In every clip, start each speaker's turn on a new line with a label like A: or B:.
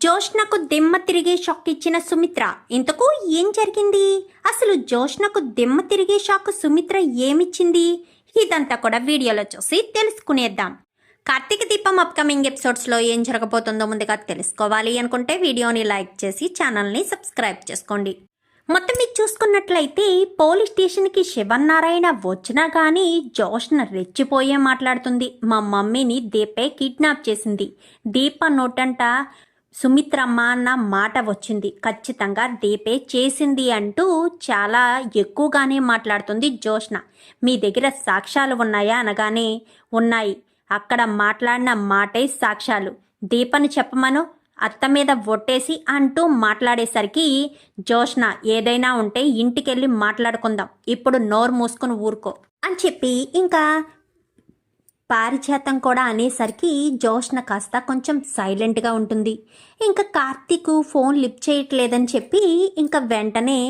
A: జోష్నకు దిమ్మ తిరిగే షాక్ ఇచ్చిన సుమిత్ర ఇంతకు ఏం జరిగింది? అసలు జోష్నకు దిమ్మ తిరిగే షాక్ సుమిత్ర ఏమిచ్చింది? ఇదంతా కూడా వీడియోలో చూసి తెలుసుకునేద్దాం. కార్తీక దీపం అప్కమింగ్ ఎపిసోడ్స్లో ఏం జరగబోతుందో ముందుగా తెలుసుకోవాలి అనుకుంటే వీడియోని లైక్ చేసి ఛానల్ని సబ్స్క్రైబ్ చేసుకోండి. మొత్తం మీరు చూసుకున్నట్లయితే పోలీస్ స్టేషన్కి శివన్నారాయణ వచ్చినా కానీ జోష్న రెచ్చిపోయే మాట్లాడుతుంది. మా మమ్మీని దీపే కిడ్నాప్ చేసింది. దీప నోటంట సుమిత్రమ్మ అన్న మాట వచ్చింది. ఖచ్చితంగా దీపే చేసింది అంటూ చాలా ఎక్కువగానే మాట్లాడుతుంది జోష్న మీ దగ్గర సాక్ష్యాలు ఉన్నాయా అనగానే ఉన్నాయి. అక్కడ మాట్లాడిన మాటే సాక్ష్యాలు. దీపను చెప్పమను? అత్త మీద ఒట్టేసి అంటూ మాట్లాడేసరికి జోష్న ఏదైనా ఉంటే ఇంటికెళ్ళి మాట్లాడుకుందాం. ఇప్పుడు నోరు మూసుకుని ఊరుకో అని చెప్పి ఇంకా పారిజాతం కూడా అనేసరికి జోష్న కాస్త కొంచెం సైలెంట్గా ఉంటుంది. ఇంకా కార్తీక్ ఫోన్ లిఫ్ట్ చేయట్లేదని చెప్పి ఇంకా వెంటనే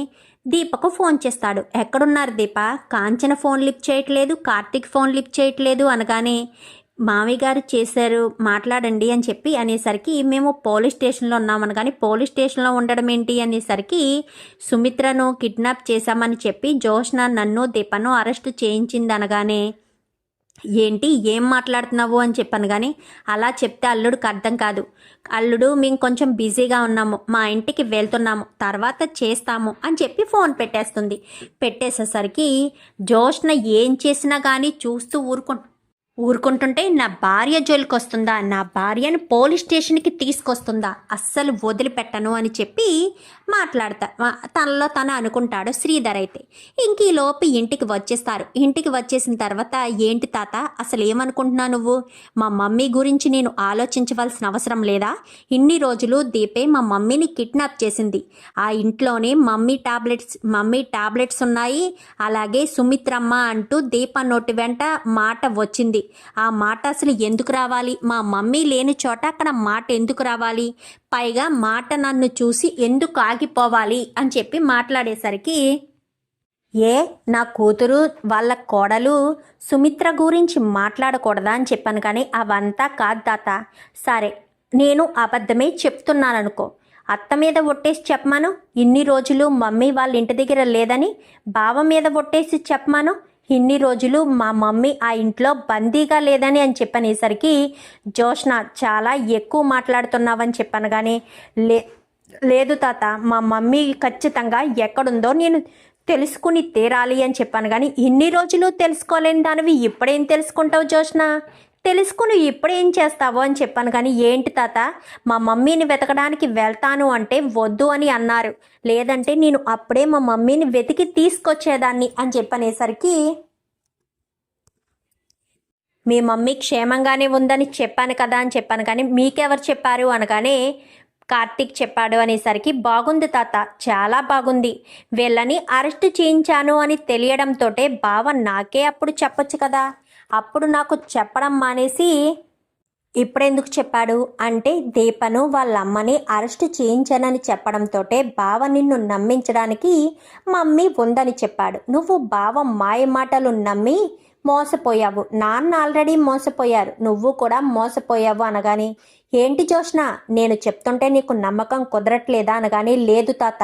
A: దీపకు ఫోన్ చేస్తాడు. ఎక్కడున్నారు దీప? కాంచన ఫోన్ లిఫ్ట్ చేయట్లేదు కార్తీక్ ఫోన్ లిఫ్ట్ చేయట్లేదు అనగానే మామయ్య గారు చేశారు మాట్లాడండి అని చెప్పి అనేసరికి మేము పోలీస్ స్టేషన్లో ఉన్నామని కానీ పోలీస్ స్టేషన్లో ఉండడం ఏంటి? అనేసరికి సుమిత్రను కిడ్నాప్ చేశామని చెప్పి జోష్న నన్ను దీపను అరెస్ట్ చేయించింది అనగానే ఏంటి ఏం మాట్లాడుతున్నావు అని చెప్పాను కానీ అలా చెప్తే అల్లుడికి అర్థం కాదు. అల్లుడు మేము కొంచెం బిజీగా ఉన్నాము. మా ఇంటికి వెళ్తున్నాము. తర్వాత చేస్తాము అని చెప్పి ఫోన్ పెట్టేస్తుంది. పెట్టేసేసరికి జోష్న ఏం చేసినా కానీ చూస్తూ ఊరుకుంటు ఊరుకుంటుంటే నా భార్య జోలికి వస్తుందా నా భార్యను పోలీస్ స్టేషన్కి తీసుకొస్తుందా? అస్సలు వదిలిపెట్టను అని చెప్పి మాట్లాడతా. తనలో తను అనుకుంటాడు శ్రీధర్ అయితే. ఇంక ఈ లోపు ఇంటికి వచ్చేస్తారు. ఇంటికి వచ్చేసిన తర్వాత ఏంటి తాత అసలు ఏమనుకుంటున్నావు నువ్వు? మా మమ్మీ గురించి నేను ఆలోచించవలసిన అవసరం లేదా? ఇన్ని రోజులు దీపే మా మమ్మీని కిడ్నాప్ చేసింది. ఆ ఇంట్లోనే మమ్మీ టాబ్లెట్స్ మమ్మీ టాబ్లెట్స్ ఉన్నాయి. అలాగే సుమిత్రమ్మ అంటూ దీప నోటి వెంట మాట వచ్చింది. ఆ మాట అసలు ఎందుకు రావాలి? మా మమ్మీ లేని చోట అక్కడ మాట ఎందుకు రావాలి? పైగా మాట నన్ను చూసి ఎందుకు ఆగిపోవాలి? అని చెప్పి మాట్లాడేసరికి ఏ నా కూతురు వాళ్ళ కోడలు సుమిత్ర గురించి మాట్లాడకూడదా అని చెప్పాను కానీ అవంతా కాదు తాత. సరే నేను అబద్ధమే చెప్తున్నాననుకో. అత్త మీద ఒట్టేసి చెప్పమాను? ఇన్ని రోజులు మమ్మీ వాళ్ళ ఇంటి దగ్గర లేదని బావ మీద ఒట్టేసి చెప్పమాను? ఇన్ని రోజులు మా మమ్మీ ఆ ఇంట్లో బందీగా లేదని అని చెప్పనేసరికి జోష్న చాలా ఎక్కువ మాట్లాడుతున్నావని చెప్పాను కానీ లే లేదు తాత మా మమ్మీ ఖచ్చితంగా ఎక్కడుందో నేను తెలుసుకుని తీరాలి అని చెప్పాను కానీ ఇన్ని రోజులు తెలుసుకోలేని దానివి ఇప్పుడేం తెలుసుకుంటావు జోష్న? తెలుసుకుని ఇప్పుడేం చేస్తావు అని చెప్పాను కానీ ఏంటి తాత? మా మమ్మీని వెతకడానికి వెళ్తాను అంటే వద్దు అని అన్నారు. లేదంటే నేను అప్పుడే మా మమ్మీని వెతికి తీసుకొచ్చేదాన్ని అని చెప్పనేసరికి మీ మమ్మీ క్షేమంగానే ఉందని చెప్పాను కదా అని చెప్పాను కానీ మీకెవరు చెప్పారు అనగానే కార్తీక్ చెప్పాడు అనేసరికి బాగుంది తాత చాలా బాగుంది. వీళ్ళని అరెస్ట్ చేయించాను అని తెలియడంతో బావ నాకే అప్పుడు చెప్పొచ్చు కదా? అప్పుడు నాకు చెప్పడం మానేసి ఇప్పుడెందుకు చెప్పాడు? అంటే దీపను వాళ్ళ అమ్మని అరెస్ట్ చేయించానని చెప్పడంతో బావ నిన్ను నమ్మించడానికి మమ్మీ ఉందని చెప్పాడు. నువ్వు బావ మాయ మాటలు నమ్మి మోసపోయావు. నాన్న ఆల్రెడీ మోసపోయారు. నువ్వు కూడా మోసపోయావు అనగాని ఏంటి జోష్ణ నేను చెప్తుంటే నీకు నమ్మకం కుదరట్లేదా? అనగాని లేదు తాత.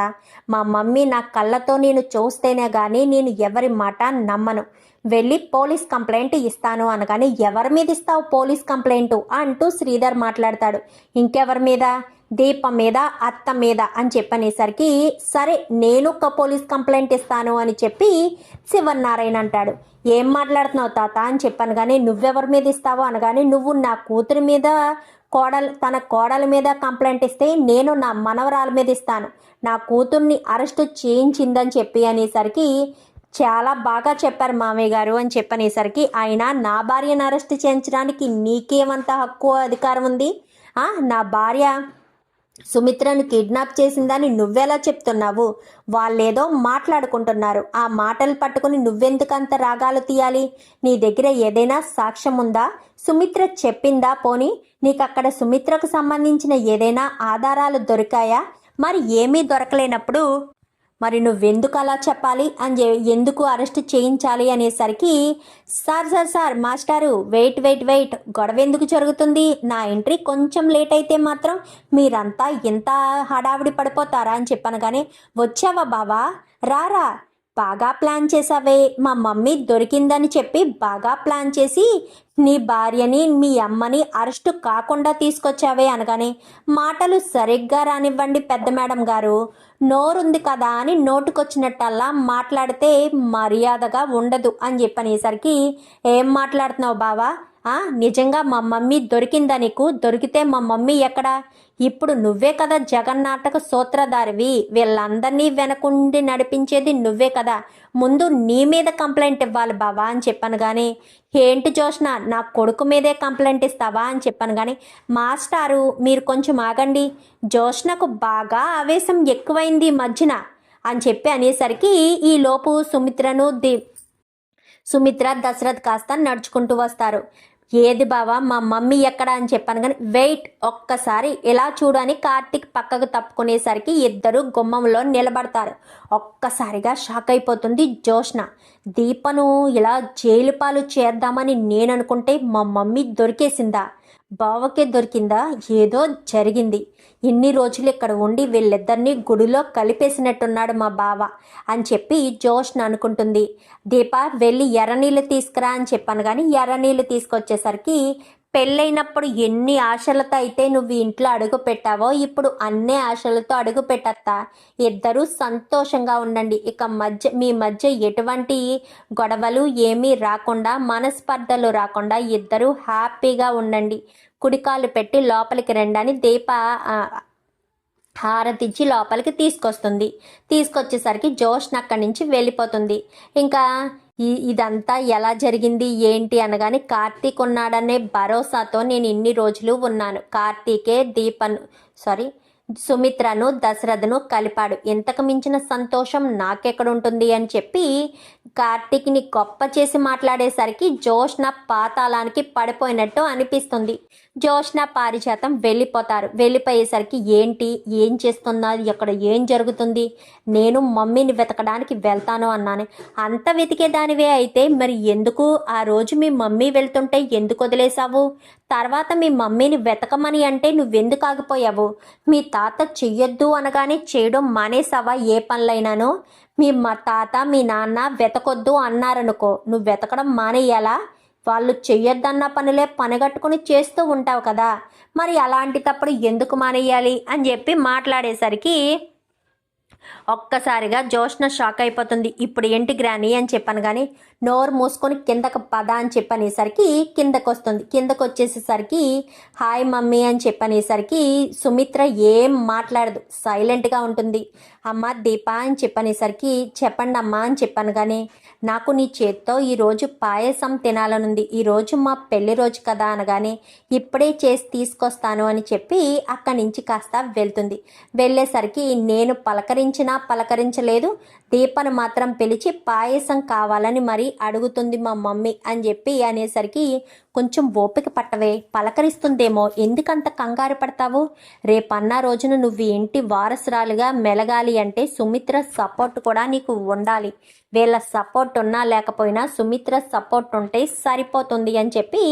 A: మా మమ్మీ నా కళ్ళతో నేను చూస్తేనే కానీ నేను ఎవరి మాట నమ్మను. వెళ్ళి పోలీస్ కంప్లైంట్ ఇస్తాను అనగానే ఎవరి మీద ఇస్తావు పోలీస్ కంప్లైంట్? అంటూ శ్రీధర్ మాట్లాడతాడు. ఇంకెవరి మీద? దీపం మీద? అత్త మీద? అని చెప్పనేసరికి సరే నేను ఒక పోలీస్ కంప్లైంట్ ఇస్తాను అని చెప్పి శివన్నారాయణ అంటాడు. ఏం మాట్లాడుతున్నావు తాత? అని చెప్పాను కానీ నువ్వెవరి మీద ఇస్తావు? అనగానే నువ్వు నా కూతురి మీద కోడలు తన కోడల మీద కంప్లైంట్ ఇస్తే నేను నా మనవరాల మీద ఇస్తాను. నా కూతుర్ని అరెస్ట్ చేయించిందని చెప్పి అనేసరికి చాలా బాగా చెప్పారు మామయ్య గారు అని చెప్పనేసరికి ఆయన నా భార్యను అరెస్ట్ చేయించడానికి నీకేమంత హక్కు అధికారం ఉంది? నా భార్య సుమిత్రను కిడ్నాప్ చేసిందని నువ్వెలా చెప్తున్నావు? వాళ్ళేదో మాట్లాడుకుంటున్నారు. ఆ మాటలు పట్టుకుని నువ్వెందుకంత రాగాలు తీయాలి? నీ దగ్గర ఏదైనా సాక్ష్యం ఉందా? సుమిత్ర చెప్పిందా పోని? నీకు అక్కడ సుమిత్రకు సంబంధించిన ఏదైనా ఆధారాలు దొరికాయా? మరి ఏమీ దొరకలేనప్పుడు మరి నువ్వెందుకు అలా చెప్పాలి అని ఎందుకు అరెస్ట్ చేయించాలి అనేసరికి సార్ సార్ సార్ మాస్టారు వెయిట్ వెయిట్ వెయిట్ గొడవ ఎందుకు జరుగుతుంది? నా ఎంట్రీ కొంచెం లేట్ అయితే మాత్రం మీరంతా ఎంత హడావిడి పడిపోతారా? అని చెప్పాను కానీ వచ్చావా బావా? రారా బాగా ప్లాన్ చేసావే మా మమ్మీ దొరికిందని చెప్పి బాగా ప్లాన్ చేసి నీ భార్యని మీ అమ్మని అరెస్టు కాకుండా తీసుకొచ్చావే అనగానే మాటలు సరిగ్గా రానివ్వండి పెద్ద మేడం గారు. నోరుంది కదా అని నోటుకొచ్చినట్టల్లా మాట్లాడితే మర్యాదగా ఉండదు అని చెప్పనేసరికి ఏం మాట్లాడుతున్నావు బావా? నిజంగా మా మమ్మీ దొరికిందా నీకు? దొరికితే మా మమ్మీ ఎక్కడా? ఇప్పుడు నువ్వే కదా జగన్నాటక సూత్రధారివి. వీళ్ళందరినీ వెనకుండి నడిపించేది నువ్వే కదా. ముందు నీ మీద కంప్లైంట్ ఇవ్వాలి బావా అని చెప్పాను కానీ ఏంటి జోష్న నా కొడుకు మీదే కంప్లైంట్ ఇస్తావా అని చెప్పాను కానీ మాస్టారు మీరు కొంచెం ఆగండి. జోష్నకు బాగా ఆవేశం ఎక్కువైంది ఈ మధ్యన అని చెప్పి అనేసరికి ఈ లోపు సుమిత్రను ది సుమిత్ర దశరథ్ కాస్త నడుచుకుంటూ వస్తారు. ఏది బావా మా మమ్మీ ఎక్కడ అని చెప్పాను కానీ వెయిట్ ఒక్కసారి ఇలా చూడని కార్తిక్ పక్కకు తప్పుకునేసరికి ఇద్దరు గుమ్మంలో నిలబడతారు. ఒక్కసారిగా షాక్ అయిపోతుంది జోష్న దీపను ఇలా జైలు పాలు చేద్దామని నేను అనుకుంటే మా మమ్మీ దొరికేసిందా? బావకే దొరికిందా? ఏదో జరిగింది. ఇన్ని రోజులు ఇక్కడ ఉండి వీళ్ళిద్దరినీ గుడిలో కలిపేసినట్టున్నాడు మా బావ అని చెప్పి జోష్న అనుకుంటుంది. దీప వెళ్ళి ఎర్రనీళ్ళు తీసుకురా అని చెప్పాను కానీ ఎర్రనీళ్ళు తీసుకొచ్చేసరికి పెళ్ళైనప్పుడు ఎన్ని ఆశలతో అయితే నువ్వు ఇంట్లో అడుగు పెట్టావో ఇప్పుడు అన్నే ఆశలతో అడుగు పెట్టత్తా. ఇద్దరూ సంతోషంగా ఉండండి. ఇక మధ్య మీ మధ్య ఎటువంటి గొడవలు ఏమీ రాకుండా మనస్పర్ధలు రాకుండా ఇద్దరూ హ్యాపీగా ఉండండి. కుడికాలు పెట్టి లోపలికి రండి దీప హారతిచ్చి లోపలికి తీసుకొస్తుంది. తీసుకొచ్చేసరికి జోష్న అక్కడి నుంచి వెళ్ళిపోతుంది. ఇంకా ఈ ఇదంతా ఎలా జరిగింది ఏంటి అనగానే కార్తీక్ ఉన్నాడనే భరోసాతో నేను ఇన్ని రోజులు ఉన్నాను. కార్తీకే దీపను సారీ సుమిత్రను దశరథను కలిపాడు. ఇంతకు మించిన సంతోషం నాకెక్కడుంటుంది అని చెప్పి కార్తీక్ని గొప్ప చేసి మాట్లాడేసరికి జోష్న పాతాళానికి పడిపోయినట్టు అనిపిస్తుంది. జోష్న పారిజాతం వెళ్ళిపోతారు. వెళ్ళిపోయేసరికి ఏంటి? ఏం చేస్తున్నది ఎక్కడ ఏం జరుగుతుంది? నేను మమ్మీని వెతకడానికి వెళ్తాను అన్నాను. అంత వెతికే దానివే అయితే మరి ఎందుకు ఆ రోజు మీ మమ్మీ వెళ్తుంటే ఎందుకు వదిలేశావు? తర్వాత మీ మమ్మీని వెతకమని అంటే నువ్వెందుకు ఆగిపోయావు? మీ తాత చెయ్యొద్దు అనగానే చేయడం మానేసావా ఏ పనులైనానో? మీ మా తాత మీ నాన్న వెతకొద్దు అన్నారనుకో నువ్వు వెతకడం మానేయాలా? వాళ్ళు చెయ్యొద్దన్న పనులే పనిగట్టుకుని చేస్తూ ఉంటావు కదా. మరి అలాంటి తప్పుడు ఎందుకు మానేయాలి అని చెప్పి మాట్లాడేసరికి ఒక్కసారిగా జోష్న షాక్ అయిపోతుంది. ఇప్పుడు ఏంటి గ్రాని అని చెప్పాను కానీ నోరు మూసుకొని కిందకు పద అని చెప్పనేసరికి కిందకు వస్తుంది కిందకు వచ్చేసేసరికి హాయ్ మమ్మీ అని చెప్పనేసరికి సుమిత్ర ఏం మాట్లాడదు. సైలెంట్గా ఉంటుంది. అమ్మ దీప అని చెప్పనేసరికి చెప్పండి అమ్మా అని చెప్పాను కానీ నాకు నీ చేత్తో ఈరోజు పాయసం తినాలనుంది. ఈరోజు మా పెళ్ళి రోజు కదా అనగానే ఇప్పుడే చేసి తీసుకొస్తాను అని చెప్పి అక్కడి నుంచి కాస్త వెళ్తుంది. వెళ్ళేసరికి నేను పలకరించినా పలకరించలేదు. దీపను మాత్రం పిలిచి పాయసం కావాలని మరి అడుగుతుంది మా మమ్మీ అని చెప్పి అనేసరికి కొంచెం ఓపిక పట్టవే పలకరిస్తుందేమో. ఎందుకంత కంగారు పడతావు? రేపన్న రోజున నువ్వు ఇంటి వారసురాలుగా మెలగాలి అంటే సుమిత్ర సపోర్ట్ కూడా నీకు ఉండాలి. వీళ్ళ సపోర్ట్ ఉన్నా లేకపోయినా సుమిత్ర సపోర్ట్ ఉంటే సరిపోతుంది అని చెప్పి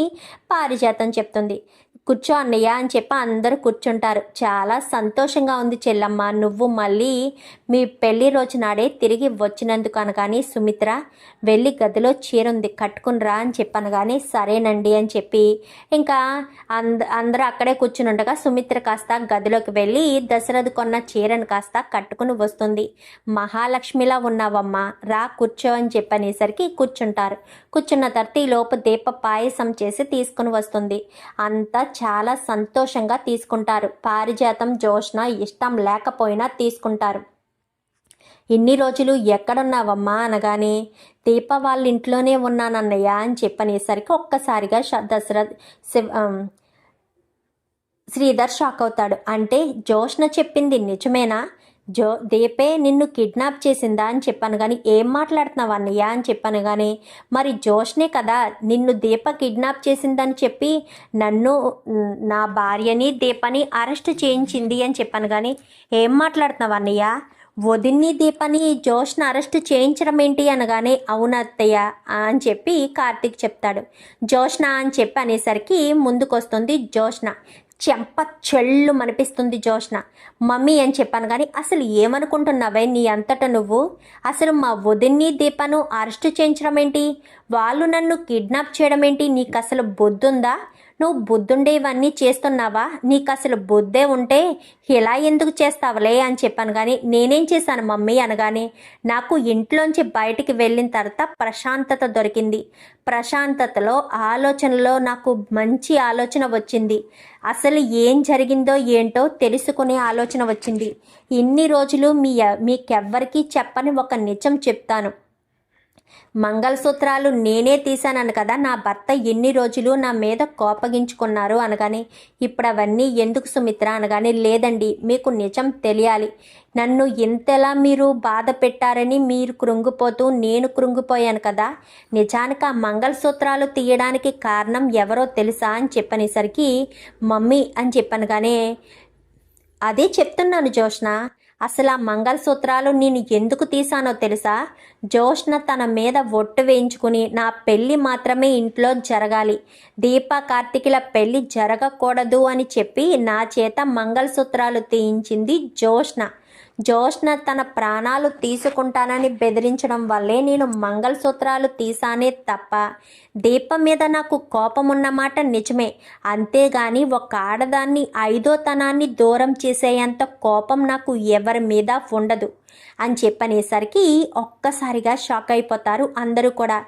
A: పారిజాతం చెప్తుంది. కూర్చో అన్నయ్య అని చెప్పి అందరూ కూర్చుంటారు. చాలా సంతోషంగా ఉంది చెల్లమ్మ. నువ్వు మళ్ళీ మీ పెళ్ళి రోజు నాడే తిరిగి వచ్చినందుకు అనగానే సుమిత్ర వెళ్ళి గదిలో చీర ఉంది కట్టుకునిరా అని చెప్పాను కానీ సరేనండి అని చెప్పి ఇంకా అంద అందరూ అక్కడే కూర్చుని ఉండగా సుమిత్ర కాస్త గదిలోకి వెళ్ళి దశరథ్ కొన్న చీరను కాస్త కట్టుకుని వస్తుంది. మహాలక్ష్మిలా ఉన్నావమ్మా రా కూర్చో అని చెప్పనేసరికి కూర్చుంటారు. కూర్చున్న తర్వాత ఈ లోపు దీప పాయసం చేసి తీసుకుని వస్తుంది. అంతా చాలా సంతోషంగా తీసుకుంటారు. పారిజాతం జోష్న ఇష్టం లేకపోయినా తీసుకుంటారు. ఇన్ని రోజులు ఎక్కడున్నావమ్మా అనగానే దీప వాళ్ళ ఇంట్లోనే ఉన్నానన్నయ్య అని చెప్పనేసరికి ఒక్కసారిగా దశరథ్ శివ శ్రీధర్ షాక్ అవుతాడు అంటే జోష్న చెప్పింది నిజమేనా? జో దీపే నిన్ను కిడ్నాప్ చేసిందా అని చెప్పాను కానీ ఏం మాట్లాడుతున్నావు అన్నయ్య అని చెప్పాను కానీ మరి జోష్నే కదా నిన్ను దీప కిడ్నాప్ చేసిందని చెప్పి నన్ను నా భార్యని దీపని అరెస్ట్ చేయించింది అని చెప్పాను కానీ ఏం మాట్లాడుతున్నావు అన్నయ్య? వదిన్ని దీపని జోష్ను అరెస్ట్ చేయించడం ఏంటి అనగానే అవునత్తయ్య అని చెప్పి కార్తీక్ చెప్తాడు. జోష్న అని చెప్పి అనేసరికి ముందుకొస్తుంది జోష్న. చెంప చెళ్ళు మనిపిస్తుంది జోష్న మమ్మీ అని చెప్పాను కానీ అసలు ఏమనుకుంటున్నావే నీ అంతట నువ్వు? అసలు మా వదిన్ని దీపను అరెస్ట్ చేయించడం ఏంటి వాళ్ళు నన్ను కిడ్నాప్ చేయడం ఏంటి నీకు అసలు బొద్దుందా? నువ్వు బుద్ధుండే ఇవన్నీ చేస్తున్నావా? నీకు అసలు బుద్ధే ఉంటే ఇలా ఎందుకు చేస్తావులే? అని చెప్పాను. కానీ నేనేం చేశాను మమ్మీ? అనగానే నాకు ఇంట్లోంచి బయటికి వెళ్ళిన తర్వాత ప్రశాంతత దొరికింది. ప్రశాంతతలో ఆలోచనలో నాకు మంచి ఆలోచన వచ్చింది. అసలు ఏం జరిగిందో ఏంటో తెలుసుకునే ఆలోచన వచ్చింది. ఇన్ని రోజులు మీ మీకెవ్వరికీ చెప్పని ఒక నిజం చెప్తాను. మంగళసూత్రాలు నేనే తీశానను కదా నా భర్త ఎన్ని రోజులు నా మీద కోపగించుకున్నారు అనగానే ఇప్పుడు అవన్నీ ఎందుకు సుమిత్ర? అనగానే లేదండి మీకు నిజం తెలియాలి. నన్ను ఇంతలా మీరు బాధ పెట్టారని మీరు కృంగిపోతూ నేను కృంగిపోయాను కదా. నిజానికి ఆ మంగళసూత్రాలు తీయడానికి కారణం ఎవరో తెలుసా? అని చెప్పనేసరికి మమ్మీ అని చెప్పనగానే అదే చెప్తున్నాను జోష్న. అసలు ఆ మంగళసూత్రాలు నేను ఎందుకు తీసానో తెలుసా? జోష్న తన మీద ఒట్టు వేయించుకుని నా పెళ్ళి మాత్రమే ఇంట్లో జరగాలి. దీప కార్తికుల పెళ్ళి జరగకూడదు అని చెప్పి నా చేత మంగళసూత్రాలు తీయించింది జోష్న. జోష్న తన ప్రాణాలు తీసుకుంటానని బెదిరించడం వల్లే నేను మంగళసూత్రాలు తీసానే తప్ప దీపం మీద నాకు కోపం ఉన్నమాట నిజమే. అంతేగాని ఒక ఆడదాన్ని ఐదోతనాన్ని దూరం చేసేంత కోపం నాకు ఎవరి మీద ఉండదు. అని చెప్పనేసరికి ఒక్కసారిగా షాక్ అయిపోతారు అందరూ కూడా.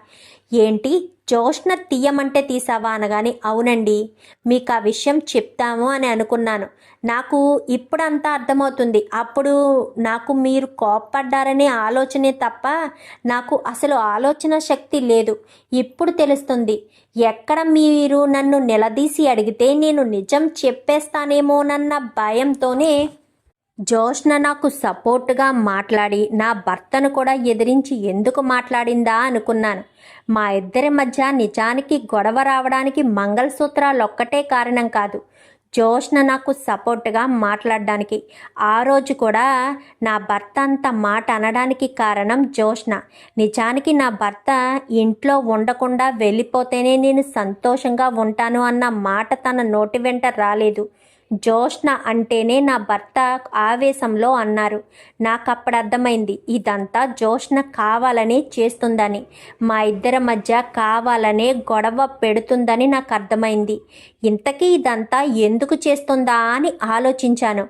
A: ఏంటి? జోష్న తీయమంటే తీసావా అనగాని అవునండి మీకు ఆ విషయం చెప్తాము అని అనుకున్నాను. నాకు ఇప్పుడంతా అర్థమవుతుంది. అప్పుడు నాకు మీరు కోప్పడ్డారనే ఆలోచనే తప్ప నాకు అసలు ఆలోచన శక్తి లేదు. ఇప్పుడు తెలుస్తుంది. ఎక్కడ మీరు నన్ను నిలదీసి అడిగితే నేను నిజం చెప్పేస్తానేమోనన్న భయంతోనే జోష్న నాకు సపోర్ట్గా మాట్లాడి నా భర్తను కూడా ఎదిరించి ఎందుకు మాట్లాడిందా అనుకున్నాను. మా ఇద్దరి మధ్య నిజానికి గొడవ రావడానికి మంగళసూత్రాలు ఒక్కటే కారణం కాదు. జోష్న నాకు సపోర్ట్గా మాట్లాడడానికి ఆ రోజు కూడా నా భర్త అంత మాట అనడానికి కారణం జోష్న నిజానికి నా భర్త ఇంట్లో ఉండకుండా వెళ్ళిపోతేనే నేను సంతోషంగా ఉంటాను అన్న మాట తన నోటి వెంట రాలేదు. జోష్న అంటేనే నా భర్త ఆవేశంలో అన్నారు. నాకు అప్పుడు అర్థమైంది ఇదంతా జోష్న కావాలనే చేస్తుందని మా ఇద్దరి మధ్య కావాలనే గొడవ పెడుతుందని నాకు అర్థమైంది ఇంతకీ ఇదంతా ఎందుకు చేస్తుందా అని ఆలోచించాను.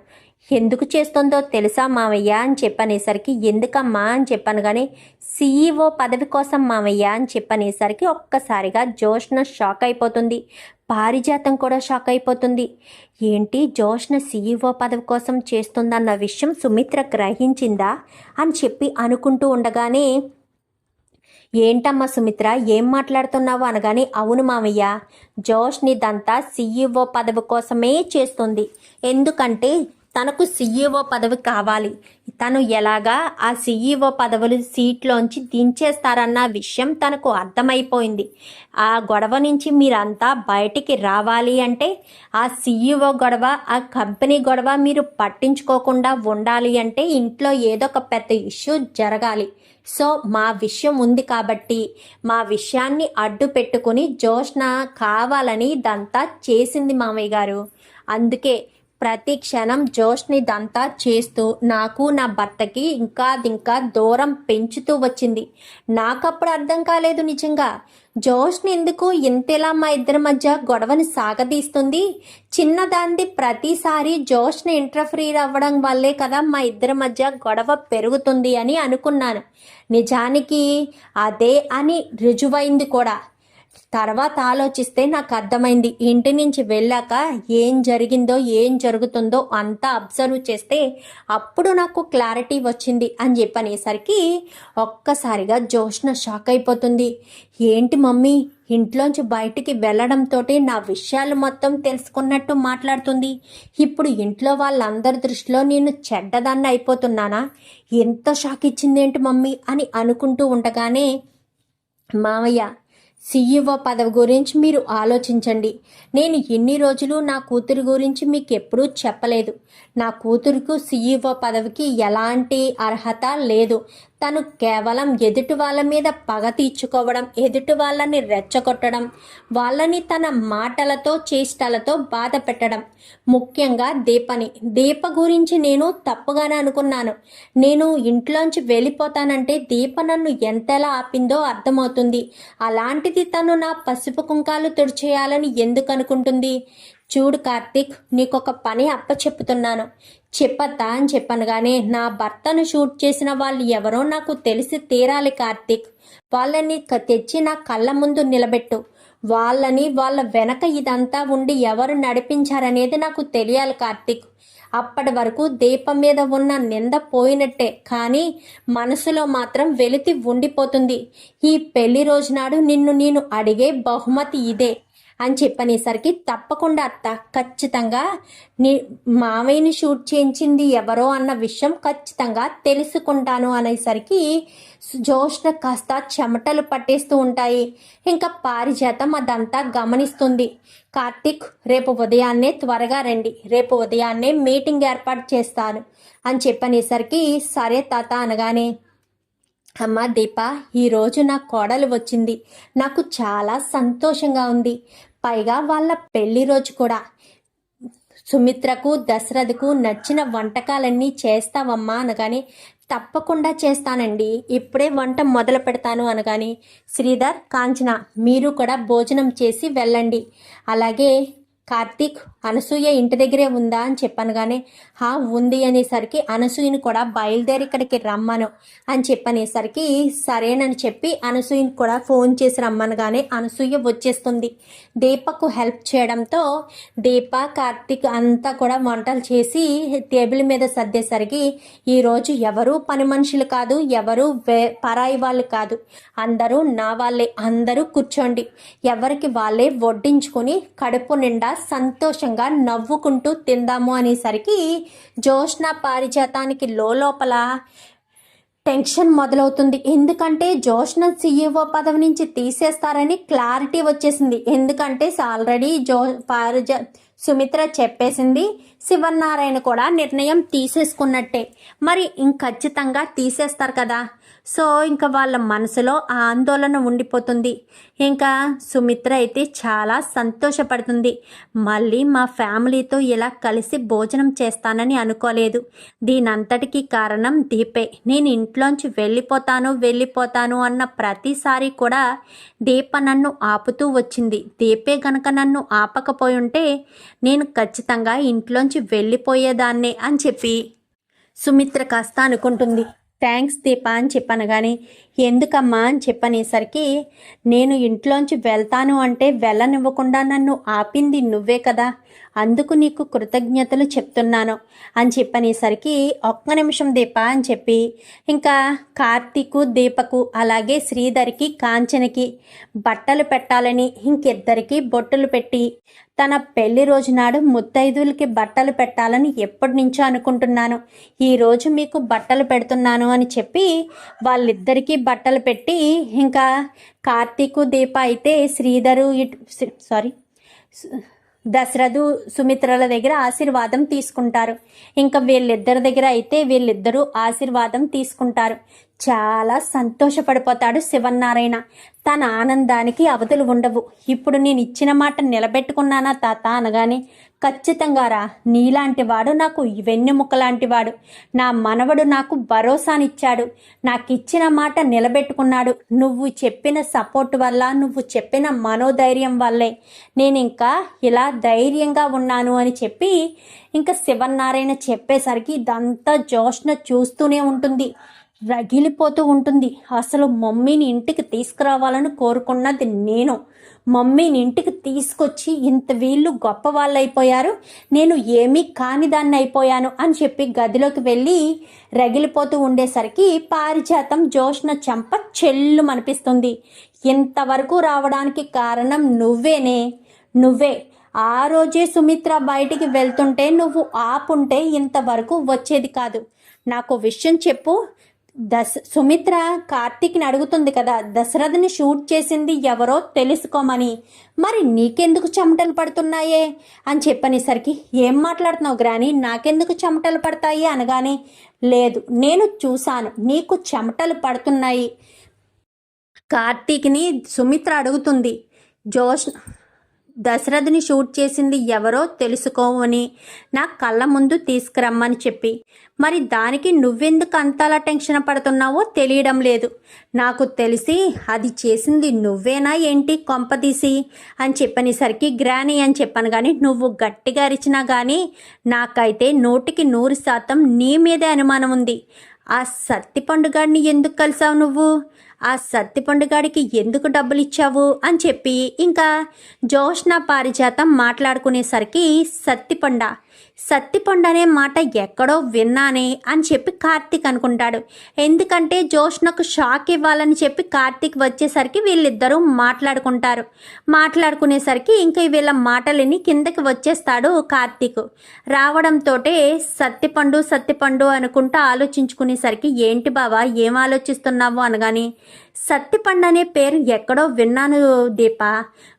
A: ఎందుకు చేస్తుందో తెలుసా మావయ్య? అని చెప్పనేసరికి ఎందుకమ్మా? అని చెప్పాను కానీ సీఈఓ పదవి కోసం మావయ్య? అని చెప్పనేసరికి ఒక్కసారిగా జోష్న షాక్ అయిపోతుంది. పారిజాతం కూడా షాక్ అయిపోతుంది. ఏంటి జోష్న సీఈఓ పదవి కోసం చేస్తుందన్న విషయం సుమిత్ర గ్రహించిందా? అని చెప్పి అనుకుంటూ ఉండగానే ఏంటమ్మా సుమిత్ర ఏం మాట్లాడుతున్నావు? అనగానే అవును మామయ్య జోష్నిదంతా సీఈఓ పదవి కోసమే చేస్తుంది. ఎందుకంటే తనకు సీఈఓ పదవి కావాలి. తను ఎలాగా ఆ సీఈఓ పదవులు సీట్లోంచి దించేస్తారన్న విషయం తనకు అర్థమైపోయింది. ఆ గొడవ నుంచి మీరంతా బయటికి రావాలి అంటే ఆ సీఈఓ గొడవ ఆ కంపెనీ గొడవ మీరు పట్టించుకోకుండా ఉండాలి అంటే ఇంట్లో ఏదో ఒక పెద్ద ఇష్యూ జరగాలి. సో మా విషయం ఉంది కాబట్టి మా విషయాన్ని అడ్డు పెట్టుకుని జోష్న కావాలని ఇదంతా చేసింది మామయ్య గారు. అందుకే ప్రతి క్షణం జోష్ని దంతా చేస్తూ నాకు నా భర్తకి ఇంకా ఇంకా దూరం పెంచుతూ వచ్చింది. నాకప్పుడు అర్థం కాలేదు నిజంగా. జోష్ని ఎందుకు ఇంతలా మా ఇద్దరి మధ్య గొడవని సాగదీస్తుంది? చిన్నదాంది ప్రతిసారి జోష్ని ఇంటర్ఫీర్ అవ్వడం వల్లే కదా మా ఇద్దరి మధ్య గొడవ పెరుగుతుంది అని అనుకున్నాను. నిజానికి అదే అని రుజువైంది కూడా. తర్వాత ఆలోచిస్తే నాకు అర్థమైంది. ఇంటి నుంచి వెళ్ళాక ఏం జరిగిందో ఏం జరుగుతుందో అంతా అబ్జర్వ్ చేస్తే అప్పుడు నాకు క్లారిటీ వచ్చింది అని చెప్పనేసరికి ఒక్కసారిగా జోష్న షాక్ అయిపోతుంది. ఏంటి మమ్మీ? ఇంట్లోంచి బయటికి వెళ్ళడంతో నా విషయాలు మొత్తం తెలుసుకున్నట్టు మాట్లాడుతుంది. ఇప్పుడు ఇంట్లో వాళ్ళందరి దృష్టిలో నేను చెడ్డదాన్ని అయిపోతున్నానా? ఎంత షాక్ ఇచ్చిందేంటి మమ్మీ? అని అనుకుంటూ ఉండగానే మావయ్య సీఈఓ పదవి గురించి మీరు ఆలోచించండి. నేను ఎన్ని రోజులు నా కూతురు గురించి మీకు ఎప్పుడూ చెప్పలేదు. నా కూతురుకు సీఈఓ పదవికి ఎలాంటి అర్హత లేదు. తను కేవలం ఎదుటి వాళ్ళ మీద పగ తీర్చుకోవడం ఎదుటి వాళ్ళని రెచ్చగొట్టడం వాళ్ళని తన మాటలతో చేష్టలతో బాధ పెట్టడం. ముఖ్యంగా దీపని. దీప గురించి నేను తప్పుగానే అనుకున్నాను. నేను ఇంట్లోంచి వెళ్ళిపోతానంటే దీప నన్ను ఎంతలా ఆపిందో అర్థమవుతుంది. అలాంటిది తను నా పసుపు కుంకాలు తుడిచేయాలని ఎందుకు అనుకుంటుంది? చూడు కార్తీక్ నీకొక పని అప్పచెప్పుతున్నాను చెప్పత్తా అని చెప్పాను కానీ నా భర్తను షూట్ చేసిన వాళ్ళు ఎవరో నాకు తెలిసి తీరాలి కార్తీక్. వాళ్ళని తెచ్చి నా కళ్ళ ముందు నిలబెట్టు. వాళ్ళని వాళ్ళ వెనక ఇదంతా ఉండి ఎవరు నడిపించారనేది నాకు తెలియాలి కార్తీక్. అప్పటి వరకు దీపం మీద ఉన్న నింద పోయినట్టే కానీ మనసులో మాత్రం వెలితి ఉండిపోతుంది. ఈ పెళ్ళి రోజునాడు నిన్ను నేను అడిగే బహుమతి ఇదే. అని చెప్పనేసరికి తప్పకుండా అత్త ఖచ్చితంగా నీ మామయ్యని షూట్ చేయించింది ఎవరో అన్న విషయం ఖచ్చితంగా తెలుసుకుంటాను అనేసరికి జోష్న కాస్త చెమటలు పట్టేస్తూ ఉంటాయి. ఇంకా పారిజాతం అదంతా గమనిస్తుంది. కార్తిక్ రేపు ఉదయాన్నే త్వరగా రండి. రేపు ఉదయాన్నే మీటింగ్ ఏర్పాటు చేస్తాను అని చెప్పనేసరికి సరే తాత అనగానే అమ్మ దీప ఈరోజు నా కోడలు వచ్చింది. నాకు చాలా సంతోషంగా ఉంది. పైగా వాళ్ళ పెళ్ళి రోజు కూడా. సుమిత్రకు దశరథకు నచ్చిన వంటకాలన్నీ చేస్తావమ్మా అనగానే తప్పకుండా చేస్తానండి. ఇప్పుడే వంట మొదలు పెడతాను అనగాని శ్రీధర్ కాంచన మీరు కూడా భోజనం చేసి వెళ్ళండి. అలాగే కార్తీక్ అనసూయ ఇంటి దగ్గరే ఉందా అని చెప్పనగానే హా ఉంది అనేసరికి అనసూయని కూడా బయలుదేరి ఇక్కడికి రమ్మను అని చెప్పనేసరికి సరేనని చెప్పి అనసూయని కూడా ఫోన్ చేసి రమ్మనగానే అనసూయ వచ్చేస్తుంది. దీపకు హెల్ప్ చేయడంతో దీప కార్తీక్ అంతా కూడా వంటలు చేసి టేబుల్ మీద సర్దేసరికి ఈరోజు ఎవరు పని మనుషులు కాదు ఎవరు పరాయి వాళ్ళు కాదు. అందరూ నా వాళ్ళే అందరూ కూర్చోండి. ఎవరికి వాళ్ళే వడ్డించుకొని కడుపు నిండా సంతోషంగా నవ్వుకుంటూ తిందాము అనేసరికి జోష్న పారిజాతానికి లోపల టెన్షన్ మొదలవుతుంది. ఎందుకంటే జోష్న సీఈఓ పదవి నుంచి తీసేస్తారని క్లారిటీ వచ్చేసింది. ఎందుకంటే ఆల్రెడీ జో పారిజా సుమిత్ర చెప్పేసింది. శివనారాయణ కూడా నిర్ణయం తీసేసుకున్నట్టే. మరి ఇంఖచ్చితంగా తీసేస్తారు కదా. సో ఇంకా వాళ్ళ మనసులో ఆ ఆందోళన ఉండిపోతుంది. ఇంకా సుమిత్ర అయితే చాలా సంతోషపడుతుంది. మళ్ళీ మా ఫ్యామిలీతో ఇలా కలిసి భోజనం చేస్తానని అనుకోలేదు. దీనంతటికీ కారణం దీపే. నేను ఇంట్లోంచి వెళ్ళిపోతాను వెళ్ళిపోతాను అన్న ప్రతిసారి కూడా దీప నన్ను ఆపుతూ వచ్చింది. దీపే గనక నన్ను ఆపకపోయి ఉంటే నేను ఖచ్చితంగా ఇంట్లోంచి వెళ్ళిపోయేదాన్నే అని చెప్పి సుమిత్ర కాస్త అనుకుంటుంది. థ్యాంక్స్ దీప అని చెప్పాను కానీ ఎందుకమ్మా అని చెప్పనేసరికి నేను ఇంట్లోంచి వెళ్తాను అంటే వెళ్ళనివ్వకుండా నన్ను ఆపింది నువ్వే కదా అందుకు నీకు కృతజ్ఞతలు చెప్తున్నాను అని చెప్పనేసరికి ఒక్క నిమిషం దీప అని చెప్పి ఇంకా కార్తీకు దీపకు అలాగే శ్రీధర్కి కాంచనకి బట్టలు పెట్టాలని ఇంకిద్దరికి బొట్టులు పెట్టి తన పెళ్ళి రోజు నాడు ముత్తైదులకి బట్టలు పెట్టాలని ఎప్పటి నుంచో అనుకుంటున్నాను. ఈరోజు మీకు బట్టలు పెడుతున్నాను అని చెప్పి వాళ్ళిద్దరికీ బట్టలు పెట్టి ఇంకా కార్తీకు దీప అయితే శ్రీధరు ఇటు సారీ దశరథు సుమిత్రల దగ్గర ఆశీర్వాదం తీసుకుంటారు. ఇంకా వీళ్ళిద్దరి దగ్గర అయితే వీళ్ళిద్దరూ ఆశీర్వాదం తీసుకుంటారు. చాలా సంతోషపడిపోతాడు శివన్నారాయణ. తన ఆనందానికి అవధులు ఉండవు. ఇప్పుడు నేను ఇచ్చిన మాట నిలబెట్టుకున్నానా తాత అనగానే ఖచ్చితంగా రా నీలాంటి వాడు నాకు వెన్నెముక లాంటివాడు నా మనవడు నాకు భరోసానిచ్చాడు. నాకు ఇచ్చిన మాట నిలబెట్టుకున్నాడు. నువ్వు చెప్పిన సపోర్ట్ వల్ల నువ్వు చెప్పిన మనోధైర్యం వల్లే. నేను ఇంకా ఇలా ధైర్యంగా ఉన్నాను అని చెప్పి ఇంకా శివనారాయణ చెప్పేసరికి ఇదంతా జోష్న చూస్తూనే ఉంటుంది. రగిలిపోతూ ఉంటుంది. అసలు మమ్మీని ఇంటికి తీసుకురావాలని కోరుకున్నది నేను. మమ్మీని ఇంటికి తీసుకొచ్చి ఇంత వీళ్ళు గొప్ప వాళ్ళు అయిపోయారు నేను ఏమీ కాని దాన్ని అయిపోయాను అని చెప్పి గదిలోకి వెళ్ళి రగిలిపోతూ ఉండేసరికి పారిజాతం జోష్న చెంప చెల్లు అనిపిస్తుంది ఇంతవరకు రావడానికి కారణం నువ్వేనే. నువ్వే. ఆ రోజే సుమిత్ర బయటికి వెళ్తుంటే నువ్వు ఆపుంటే ఇంతవరకు వచ్చేది కాదు. నాకు విషయం చెప్పు. దశ సుమిత్ర కార్తీక్ని అడుగుతుంది కదా దశరథని షూట్ చేసింది ఎవరో తెలుసుకోమని. మరి నీకెందుకు చెమటలు పడుతున్నాయే? అని చెప్పనేసరికి ఏం మాట్లాడుతున్నావు గ్రాని? నాకెందుకు చెమటలు పడతాయి అనగానే లేదు నేను చూశాను నీకు చెమటలు పడుతున్నాయి. కార్తీక్ని సుమిత్ర అడుగుతుంది జోష్ దశరథుని షూట్ చేసింది ఎవరో తెలుసుకోమని నా కళ్ళ ముందు తీసుకురమ్మని చెప్పి. మరి దానికి నువ్వెందుకు అంతలా టెన్షన్ పడుతున్నావో తెలియడం లేదు. నాకు తెలిసి అది చేసింది నువ్వేనా ఏంటి కొంపదీసి అని చెప్పనేసరికి గ్రాని అని చెప్పాను కానీ నువ్వు గట్టిగా అరిచినా కానీ నాకైతే నూటికి నూరు శాతం నీ మీదే అనుమానం ఉంది. ఆ సత్తి పండుగాడిని ఎందుకు కలిసావు నువ్వు? ఆ సత్తి పండుగాడికి ఎందుకు డబ్బులు ఇచ్చావు అని చెప్పి ఇంకా జోష్ణ పారిజాతం మాట్లాడుకునేసరికి సత్తి పండ సత్తిపండు అనే మాట ఎక్కడో విన్నానే అని చెప్పి కార్తీక్ అనుకుంటాడు. ఎందుకంటే జోష్నకు షాక్ ఇవ్వాలని చెప్పి కార్తీక్ వచ్చేసరికి వీళ్ళిద్దరూ మాట్లాడుకుంటారు. మాట్లాడుకునేసరికి ఇంకా వీళ్ళ మాటలని కిందకి వచ్చేస్తాడు కార్తీక్. రావడంతో సత్తిపండు సత్తిపండు అనుకుంటా ఆలోచించుకునేసరికి ఏంటి బావా ఏం ఆలోచిస్తున్నావు అనగాని సత్తిపండు అనే పేరు ఎక్కడో విన్నాను దీప.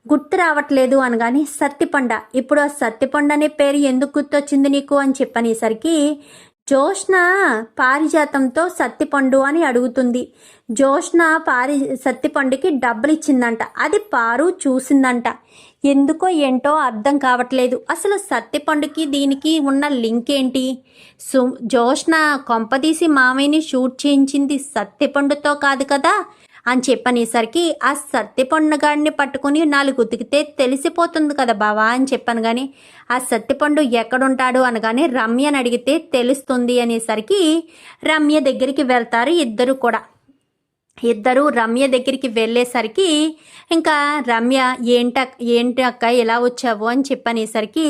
A: గుర్తు రావట్లేదు అనగాని సత్తిపండ. ఇప్పుడు ఆ సత్తిపండ అనే పేరు ఎందుకు గుర్తొచ్చింది నీకు అని చెప్పనేసరికి జోష్న పారిజాతంతో సత్తిపండు అని అడుగుతుంది. జోష్న పారి సత్తిపండుకి డబ్బులు ఇచ్చిందంట అది పారు చూసిందంట. ఎందుకో ఏంటో అర్థం కావట్లేదు. అసలు సత్తిపండుకి దీనికి ఉన్న లింక్ ఏంటి? సు జోష్న కొంపదీసి మామయ్యని షూట్ చేయించింది సత్తిపండుతో కాదు కదా? అని చెప్పనేసరికి ఆ సత్తి పండుగాడిని పట్టుకుని నాలుగు ఉతికితే తెలిసిపోతుంది కదా బావా అని చెప్పాను కానీ ఆ సత్తిపండు ఎక్కడుంటాడు అనగానే రమ్యని అడిగితే తెలుస్తుంది అనేసరికి రమ్య దగ్గరికి వెళ్తారు ఇద్దరు కూడా. ఇద్దరు రమ్య దగ్గరికి వెళ్ళేసరికి ఇంకా రమ్య ఏంట ఏంటి అక్క ఎలా వచ్చావు? అని చెప్పనేసరికి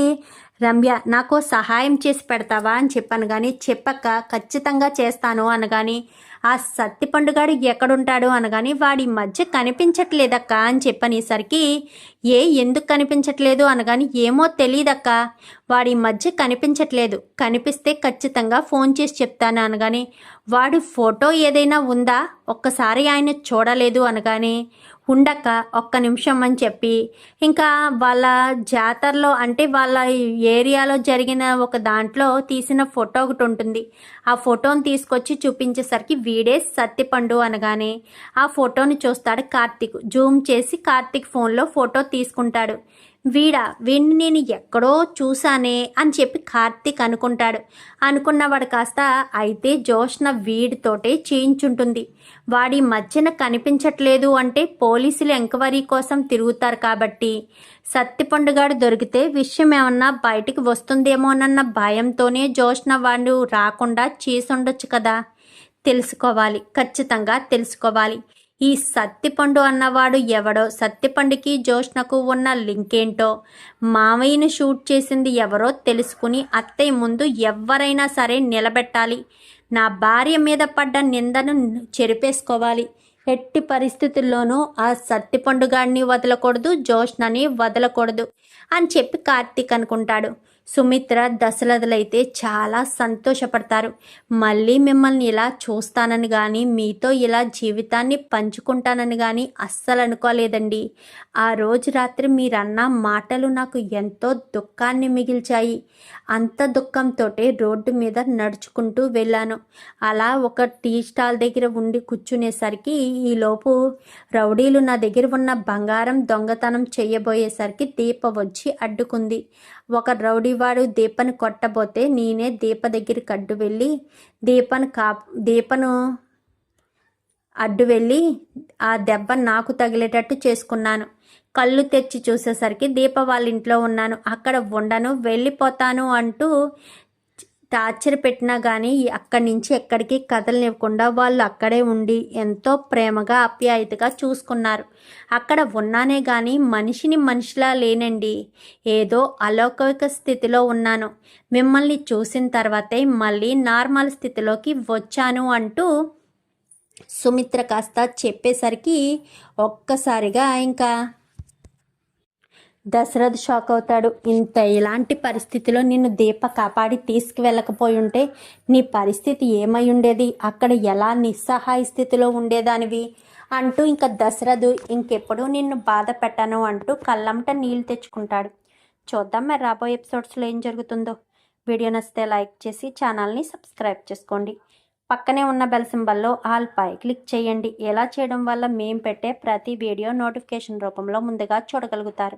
A: రమ్య నాకు సహాయం చేసి పెడతావా? అని చెప్పాను కానీ చెప్పక్క ఖచ్చితంగా చేస్తాను అనగాని ఆ సత్తి పండుగాడు ఎక్కడుంటాడు అనగాని వాడి మధ్య కనిపించట్లేదక్క అని చెప్పనేసరికి ఏ ఎందుకు కనిపించట్లేదు? అనగాని ఏమో తెలియదక్క. వాడి మధ్య కనిపించట్లేదు. కనిపిస్తే ఖచ్చితంగా ఫోన్ చేసి చెప్తాను అనగాని వాడి ఫోటో ఏదైనా ఉందా? ఒక్కసారి ఆయన చూడలేదు అనగానే ఉండక్క ఒక్క నిమిషం అని చెప్పి ఇంకా వాళ్ళ జాతరలో అంటే వాళ్ళ ఏరియాలో జరిగిన ఒక దాంట్లో తీసిన ఫోటో ఒకటి ఉంటుంది. ఆ ఫోటోని తీసుకొచ్చి చూపించేసరికి వీడే సత్తిపండు అనగానే ఆ ఫోటోని చూస్తాడు కార్తీక్. జూమ్ చేసి కార్తీక్ ఫోన్లో ఫోటో తీసుకుంటాడు. వీడా వీడిని నేను ఎక్కడో చూశానే అని చెప్పి కార్తీక్ అనుకుంటాడు. అనుకున్నవాడు కాస్త అయితే జోష్న వీడితోటే చేయించుంటుంది. వాడి మధ్యన కనిపించట్లేదు అంటే పోలీసులు ఎంక్వైరీ కోసం తిరుగుతారు కాబట్టి. సత్తిపండుగాడు దొరికితే విషయం ఏమన్నా బయటికి వస్తుందేమోనన్న భయంతోనే జోష్న వాడు రాకుండా చేసుండొచ్చు కదా. తెలుసుకోవాలి. ఖచ్చితంగా తెలుసుకోవాలి. ఈ సత్తిపండు అన్నవాడు ఎవడో? సత్తిపండుకి జోష్నకు ఉన్న లింక్ ఏంటో మామయ్యను షూట్ చేసింది ఎవరో తెలుసుకుని అత్తయ్య ముందు ఎవరైనా సరే నిలబెట్టాలి. నా భార్య మీద పడ్డ నిందను చెరిపేసుకోవాలి. ఎట్టి పరిస్థితుల్లోనూ ఆ సత్తిపండుగాడిని వదలకూడదు జోష్నని వదలకూడదు అని చెప్పి కార్తీక్ అనుకుంటాడు. సుమిత్ర దశరథులైతే చాలా సంతోషపడతారు. మళ్ళీ మిమ్మల్ని ఇలా చూస్తానని కానీ మీతో ఇలా జీవితాన్ని పంచుకుంటానని కానీ అస్సలు అనుకోలేదండి. ఆ రోజు రాత్రి మీరన్న మాటలు నాకు ఎంతో దుఃఖాన్ని మిగిల్చాయి. అంత దుఃఖంతో రోడ్డు మీద నడుచుకుంటూ వెళ్ళాను. అలా ఒక టీ స్టాల్ దగ్గర ఉండి కూర్చునేసరికి ఈలోపు రౌడీలు నా దగ్గర ఉన్న బంగారం దొంగతనం చేయబోయేసరికి దీప వచ్చి అడ్డుకుంది. ఒక రౌడీవాడు దీపను కొట్టబోతే నేనే దీప దగ్గరికి అడ్డు వెళ్ళి దీపను కా దీపను అడ్డు వెళ్ళి ఆ దెబ్బ నాకు తగిలేటట్టు చేసుకున్నాను. కళ్ళు తెచ్చి చూసేసరికి దీప వాళ్ళ ఇంట్లో ఉన్నాను. అక్కడ ఉండను వెళ్ళిపోతాను అంటూ టార్చర్ పెట్టినా కానీ అక్కడి నుంచి ఎక్కడికి కదలనివ్వకుండా వాళ్ళు అక్కడే ఉండి ఎంతో ప్రేమగా ఆప్యాయతగా చూసుకున్నారు. అక్కడ ఉన్నానే కానీ మనిషిని మనిషిలా లేనండి. ఏదో అలౌకిక స్థితిలో ఉన్నాను. మిమ్మల్ని చూసిన తర్వాతే మళ్ళీ నార్మల్ స్థితిలోకి వచ్చాను అంటూ సుమిత్ర కాస్త చెప్పేసరికి ఒక్కసారిగా ఇంకా దశరథ్ షాక్ అవుతాడు. ఇంత ఇలాంటి పరిస్థితిలో నిన్ను దీప కాపాడి తీసుకువెళ్ళకపోయి ఉంటే నీ పరిస్థితి ఏమై ఉండేది? అక్కడ ఎలా నిస్సహాయ స్థితిలో ఉండేదానివి? అంటూ ఇంకా దశరథు ఇంకెప్పుడు నిన్ను బాధ పెట్టను అంటూ కళ్ళంట నీళ్ళు తెచ్చుకుంటాడు. చూద్దాం మరి రాబోయే ఎపిసోడ్స్లో ఏం జరుగుతుందో. వీడియో నచ్చితే లైక్ చేసి ఛానల్ని సబ్స్క్రైబ్ చేసుకోండి. పక్కనే ఉన్న బెల్ సింబల్లో ఆల్ పై క్లిక్ చేయండి. ఎలా చేయడం వల్ల మేము పెట్టే ప్రతి వీడియో నోటిఫికేషన్ రూపంలో ముందుగా చూడగలుగుతారు.